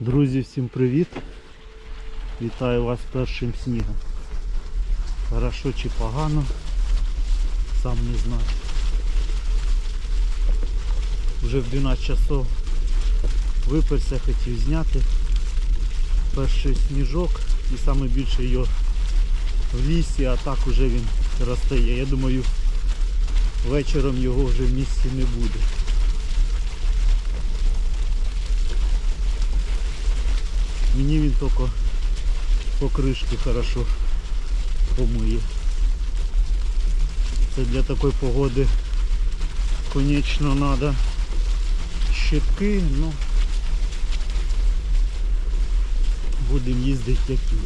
Друзі, всім привіт! Вітаю вас першим снігом. Хорошо чи погано, сам не знаю. Вже в 12 часов виперся, хотів зняти перший сніжок і саме більше його в лісі, а так уже він розтає. Я думаю, вечором його вже в місті не буде. Мені він тільки покришки хорошо помиє. Це для такої погоди, конечно, надо щитки, ну будемо їздити як є.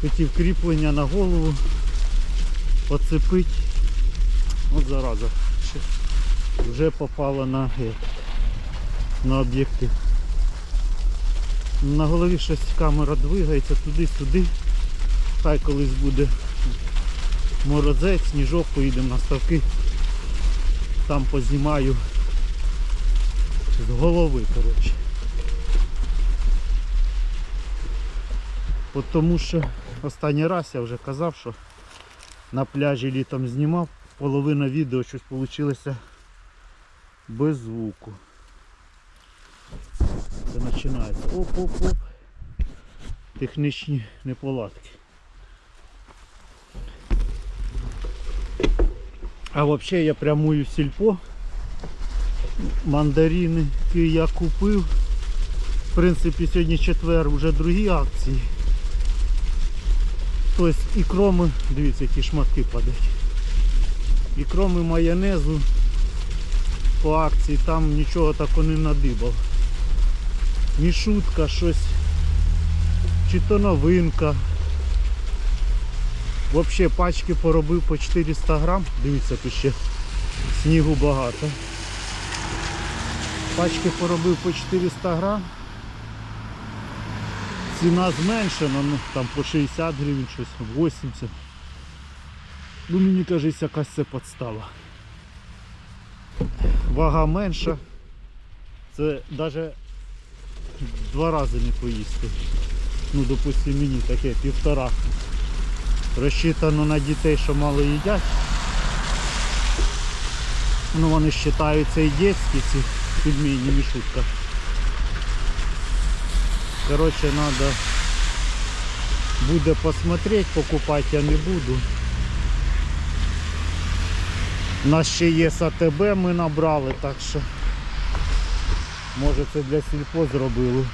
Хотів кріплення на голову, оцепить. От зараза. Вже попало на, е, на об'єктив. На голові щось камера двигається туди-сюди. Хай колись буде морозець, сніжок, поїдемо на ставки. Там познімаю з голови, коротше. От Тому що останній раз я вже казав, що на пляжі літом знімав, половина відео щось вийшло без звуку. Це починається. Оп-оп-оп. Технічні неполадки. А взагалі я прямую сільпо. Мандарини, я купив. В принципі, сьогодні четвер вже другі акції. Тобто і кроми, дивіться, які шматки падають. І кроми майонезу по акції там нічого такого не надибав. Ні шутка, щось, чи то новинка. Взагалі пачки поробив по 400 грам. Дивіться, тут ще снігу багато. Пачки поробив по 400 грам. Ціна зменшена, ну там по 60 гривень, щось 80. Ну мені кажеться, якась це подстава. Вага менша. Це навіть два рази не поїсти. Ну, допустим, мені таке півтора. Розчитано на дітей, що мало їдять. Ну вони вважаються і дітські ці пельмені, не шутка. Короче, надо буде посмотреть, покупать я не буду. У нас ще є САТБ ми набрали, так що може це для сільпо зробили.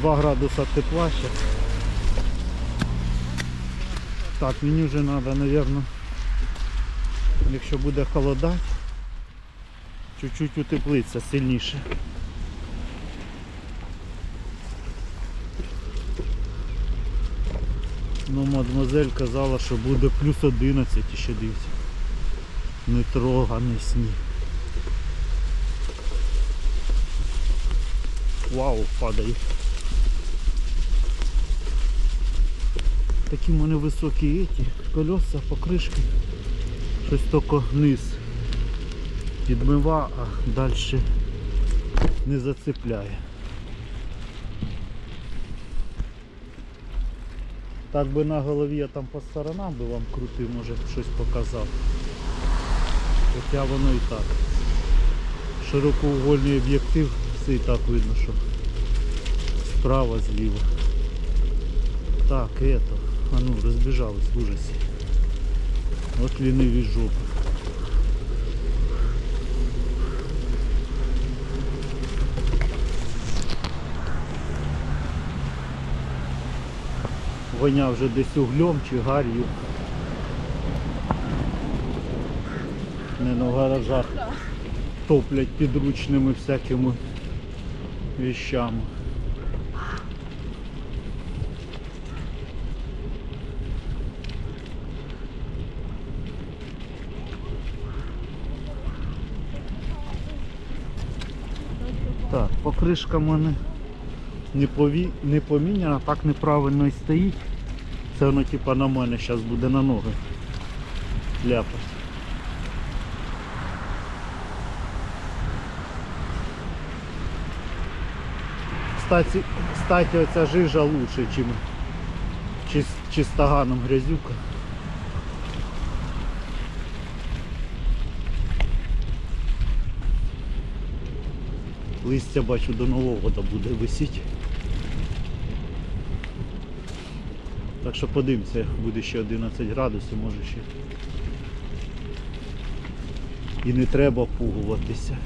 Два градуса тепла ще. Так, мені вже треба, напевно, якщо буде холодати, чуть-чуть утеплиться сильніше. Ну, мадемуазель казала, що буде плюс 11 і ще дивіться. Нетроганий сніг. Вау, падає. Такі в мене високі еті, колеса, покришки. Щось тільки низ підмива, а далі не зацепляє. Так би на голові я там по сторонам би вам крутив, може щось показав. Хоча воно і так. Широкоугольний об'єктив, все і так видно, що справа, зліва. Так, это. А ну, розбіжались в ужасі. От ліниві жопи. Воня вже десь углем чи гар'ю. Не на гаражах топлять підручними всякими вещами. Так, покришка в мене не, пові... не поміняна, так неправильно і стоїть. Це воно типа на мене зараз буде на ноги. ляпать. Кстати, кстати, оця жижа лучше, чим чис, чистоганом грязюка. Листя бачу до нового буде висіти. Так що подивимося, буде ще 11 градусів, може ще. І не треба пугуватися.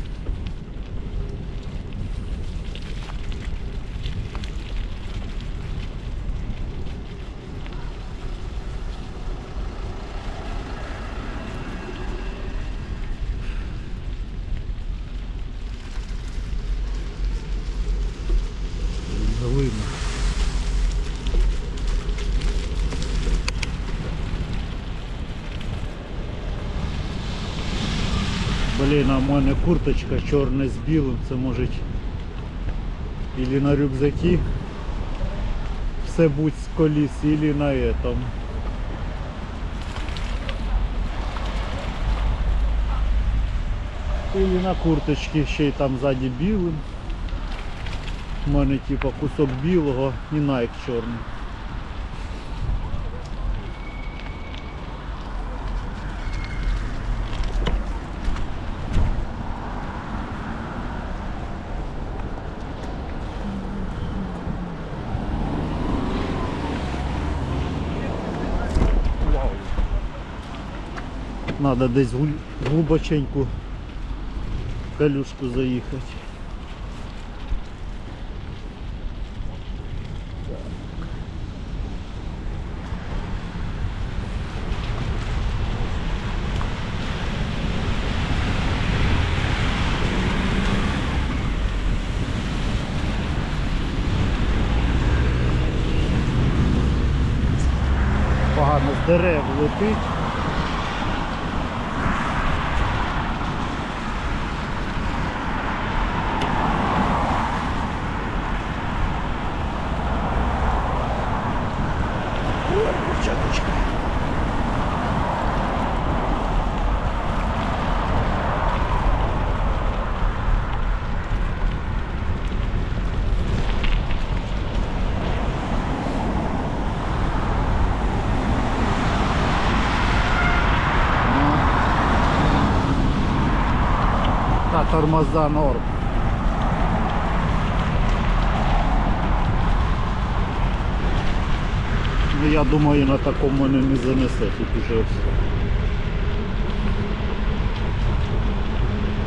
Блін, в мене курточка чорна з білим, це може ілі на рюкзакі все будь з коліс, ілі на этом. Ілі на курточці ще й там ззаді білим. У мене типа кусок білого і найк чорний. Надо десь глибоченьку калюшку заїхати. Погано з дерев летить. Тормоза норм. Ну я думаю на такому мене не занесе тут уже все.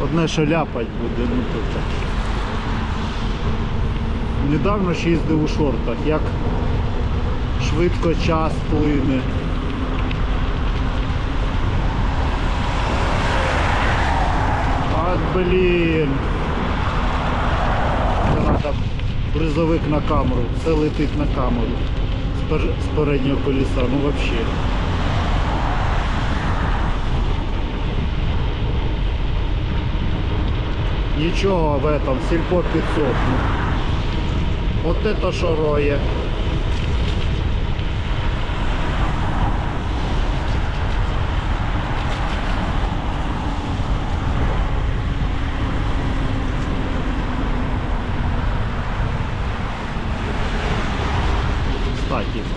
Одне що ляпать буде, ну то так. Недавно ще їздив у шортах, як швидко час плине. Блін. Треба бризовик на камеру, все летить на камеру. З, пер... з переднього колеса, ну вообще. Нічого в этом, сільпо 500. ну. От это що роє.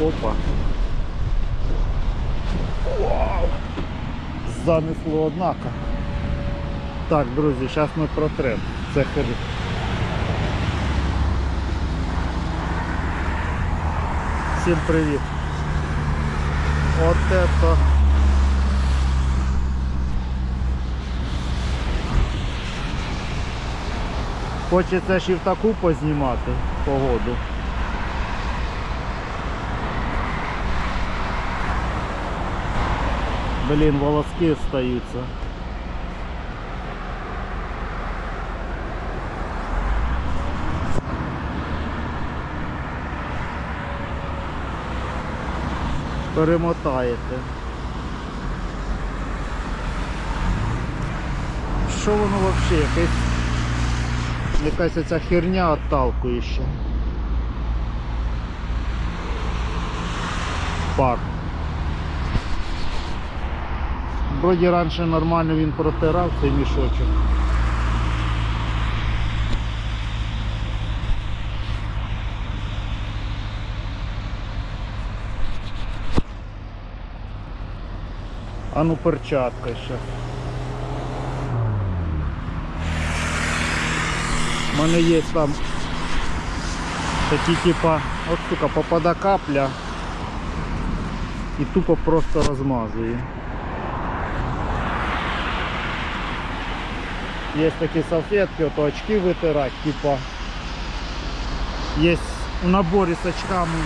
Копа. Вау! Занесло однако. Так, друзі, зараз ми протрем. Це хер. Всім привіт. От это. Хочеться ще в таку познімати погоду. Блін, волоски остаються. Перемотаєте. Що воно взагалі? Якась, якась оця херня отталкує ще. Пар. Вроді раніше нормально він протирав цей мішочок. А ну перчатка ще. У мене є там такі типа, от сука, попада капля і тупо просто розмазує. Є такі салфетки, ото очки витирати, типа. Є в наборі з очками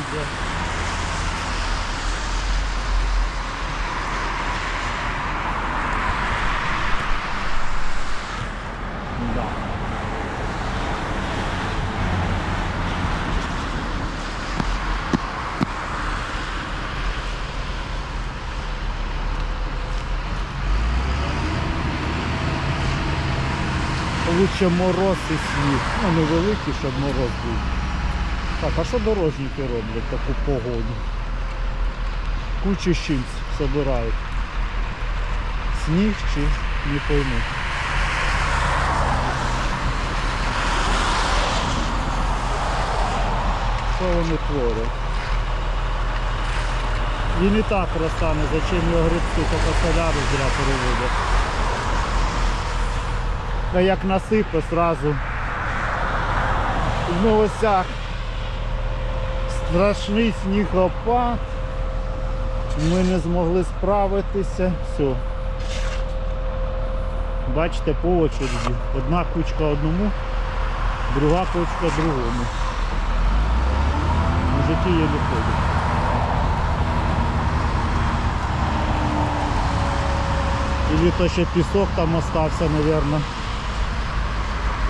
Лучше мороз і сніг. Ну невеликий, щоб мороз був. Так, а що дорожники роблять таку погоду? Кучу щільць збирають. Сніг чи не пойму. Що вони творять? Він і так розтане, зачем його грибти, тільки соляру зря переводять. А як насипе сразу в новостях страшний снігопад. Ми не змогли справитися. Все. Бачите, по очереді. Одна кучка одному, друга кучка другому. Мужики є ходять. Или то ще пісок там остався, мабуть,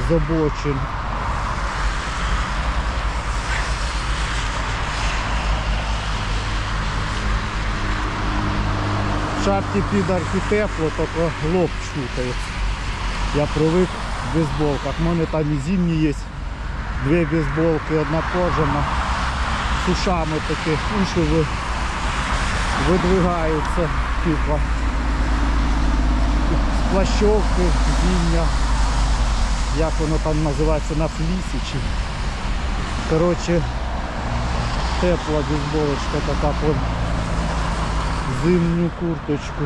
з обочин. В шапці підарки тепло, тільки лоб чухається. Я привик в бейсболках. У мене там і зимні є. Дві бейсболки, одна кожана. З ушами такі, уші ви- видвигаються, типа. Плащовки, зимня. Як воно там називається на флісі чи. Коротше, тепла бейсболочка така під зимню курточку.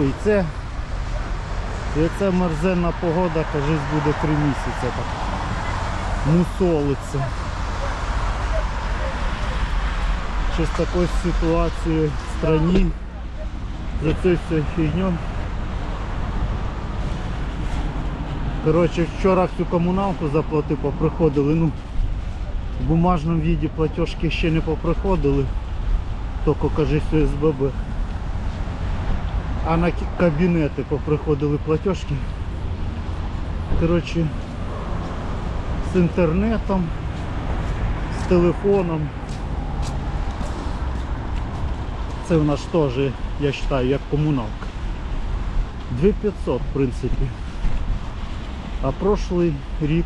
Ой, це, і це мерзенна погода, кажись, буде три місяці так. Мусолиться. Що з такою ситуацією страні за цією всією фігньою. Коротше, вчора всю комуналку заплатив, поприходили. Ну, в бумажному віді платіжки ще не поприходили, тільки кажись СББ. А на кабінети поприходили платіжки. Коротше, з інтернетом, з телефоном. Це у нас теж, я вважаю, як комуналка. 2500, в принципі. А прошлый рік,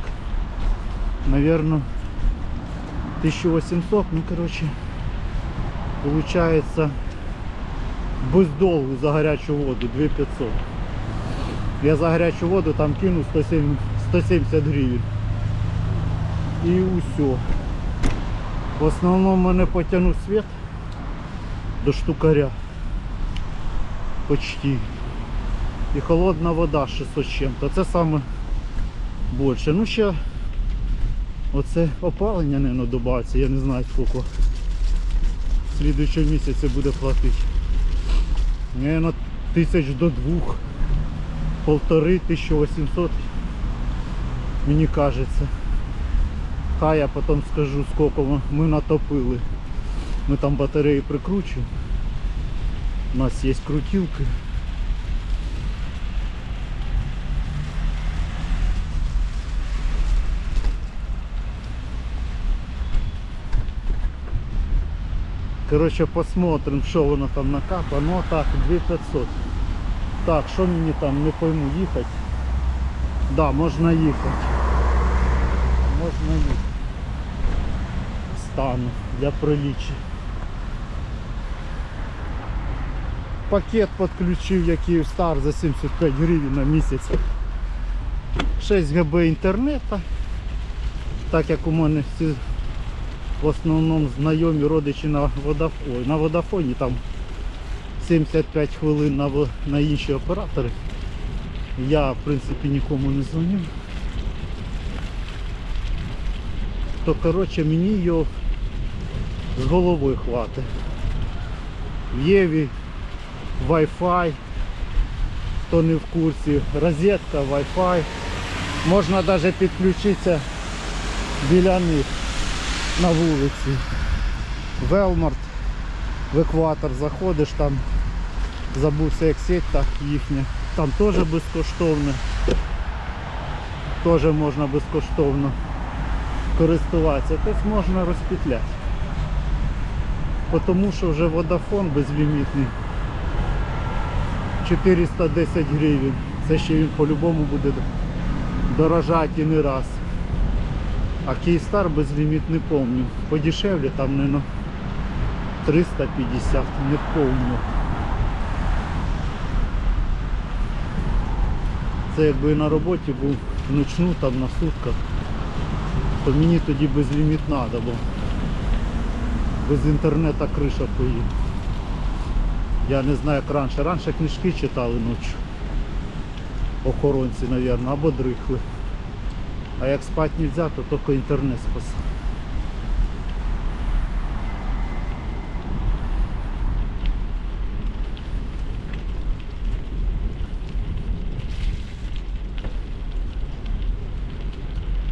наверное, 1800, ну короче, получается без долгу за гарячу воду 2500. Я за гарячу воду там кину 107, 170 гривень. І усе. В основному мене потягнув світ до штукаря. Почти. І холодна вода 600 чим-то. Це саме більше. Ну ще оце опалення не додається, я не знаю скільки. В слідуючому місяці буде платити. Наверное, тисяч до двох. Полтори, 1800. Мені кажеться. Хай я потім скажу скільки ми натопили. Ми там батареї прикручуємо. У нас є крутілки. Короче, посмотрим, що воно там накапа. Ну так, 2500. Так, що мені там, не пойму, їхати? Да, можна їхати. Можна їхати. стану для приліччя. Пакет підключив, як Київстар за 75 гривень на місяць. 6 ГБ інтернету. Так як у мене всі в основному знайомі родичі на Водафоні, на Водафоні там 75 хвилин на, на інші оператори. Я в принципі нікому не дзвонив. То коротше мені його з головою хватить. В Єві Wi-Fi, хто не в курсі, розетка, Wi-Fi. Можна навіть підключитися біля них на вулиці. Велмарт, в екватор заходиш, там забувся як сеть та їхня. Там теж безкоштовно. Теж можна безкоштовно користуватися. Тобто можна розпетляти. Тому що вже водафон безлімітний. 410 гривень. Це ще він по-любому буде дорожати і не раз. А Київстар безліміт не помню. Подешевле там, наверное, 350, не помню. Це якби на роботі був вночну там на сутках, то мені тоді безліміт треба, бо без інтернету криша поїде. Я не знаю як раніше. Раніше книжки читали ночі. Охоронці, мабуть, або дрихли. А як спати не можна, то тільки інтернет спасає.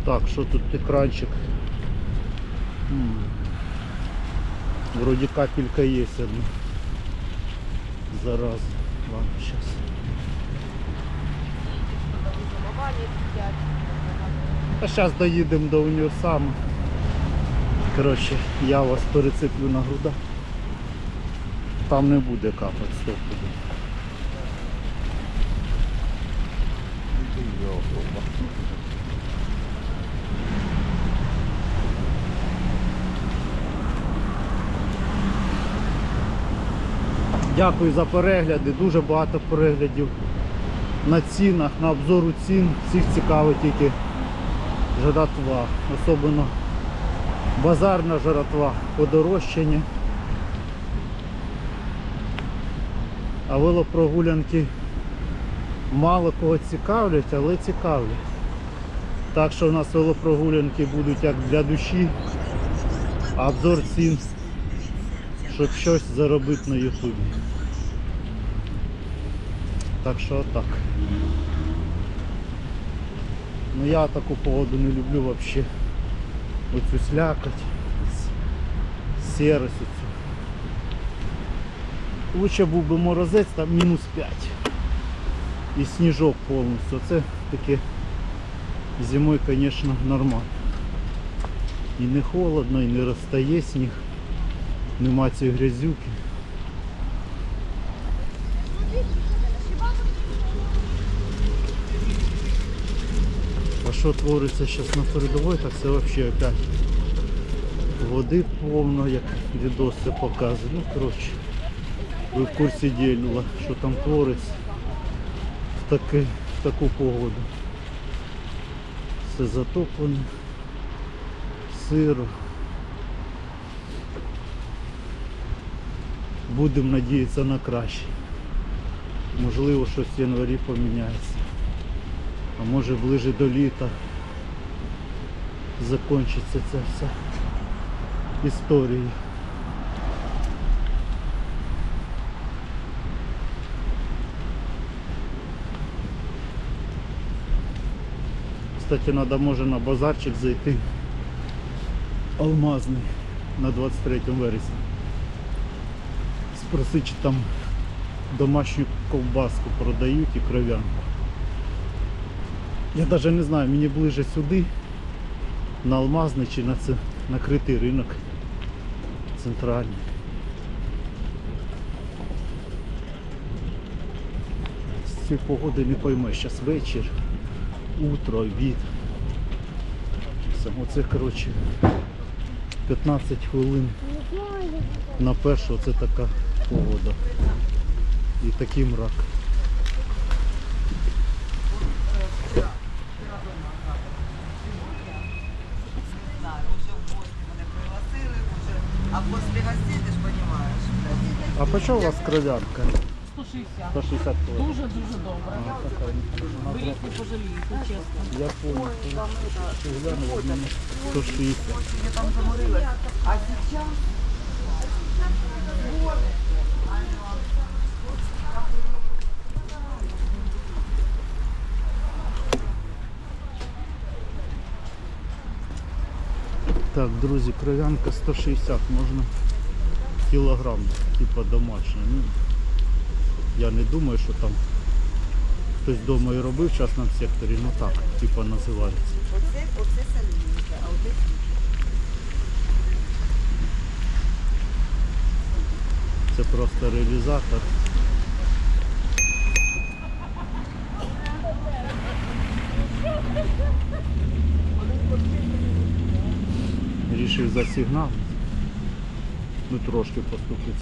Так, що тут екранчик? М. Вроде капелька есть одна. Зараз. Ладно, сейчас. А зараз доїдемо до універсаму. Коротше, я вас перецеплю на грудах. Там не буде капати стоп. Дякую за перегляди, дуже багато переглядів на цінах, на обзору цін. Всіх цікавить тільки жратва. Особливо базарна жратва, подорожчання. А велопрогулянки мало кого цікавлять, але цікавлять. Так що у нас велопрогулянки будуть як для душі, обзор цін щоб щось заробити на ютубі. Так що так. Ну я таку погоду не люблю взагалі. Оцю слякоть, серость оцю. Лучше був би морозець, там мінус 5. І сніжок повністю. Це таке зимою, звісно, нормально. І не холодно, і не розтає сніг. Нема цієї грязюки. А що твориться зараз на передовій, так це взагалі опять води повно, як відос це показує. Ну коротше, ви в курсі діла, що там твориться в, таки, в таку погоду. Все затоплене, сиро. Будемо надіятися на краще. Можливо, щось в январі поміняється. А може ближе до літа закінчиться ця вся історія. Кстати, треба може на базарчик зайти алмазний на 23 вересня. Спроси, чи там домашню ковбаску продають і кров'янку. Я навіть не знаю, мені ближе сюди, на Алмазний чи на це накритий ринок центральний. З цієї погоди не поймеш, зараз вечір, утро, обід. Само це, коротше, 15 хвилин на першу це така погода. І такий мрак. А после гостей, ти ж розумієш. А по чому у вас кров'янка? 160. 160. Дуже-дуже добре. Ви їх не пожалієте, чесно. Я понял. В 160. Я там заморилась. А сейчас Так, друзі, кров'янка 160 можна кілограм, типа домашня. Ну, я не думаю, що там хтось вдома і робив в частному секторі, ну так, типа називається. оце, оце солінка, а оце Це просто реалізатор. Рішив засігнати. Ну трошки поступити.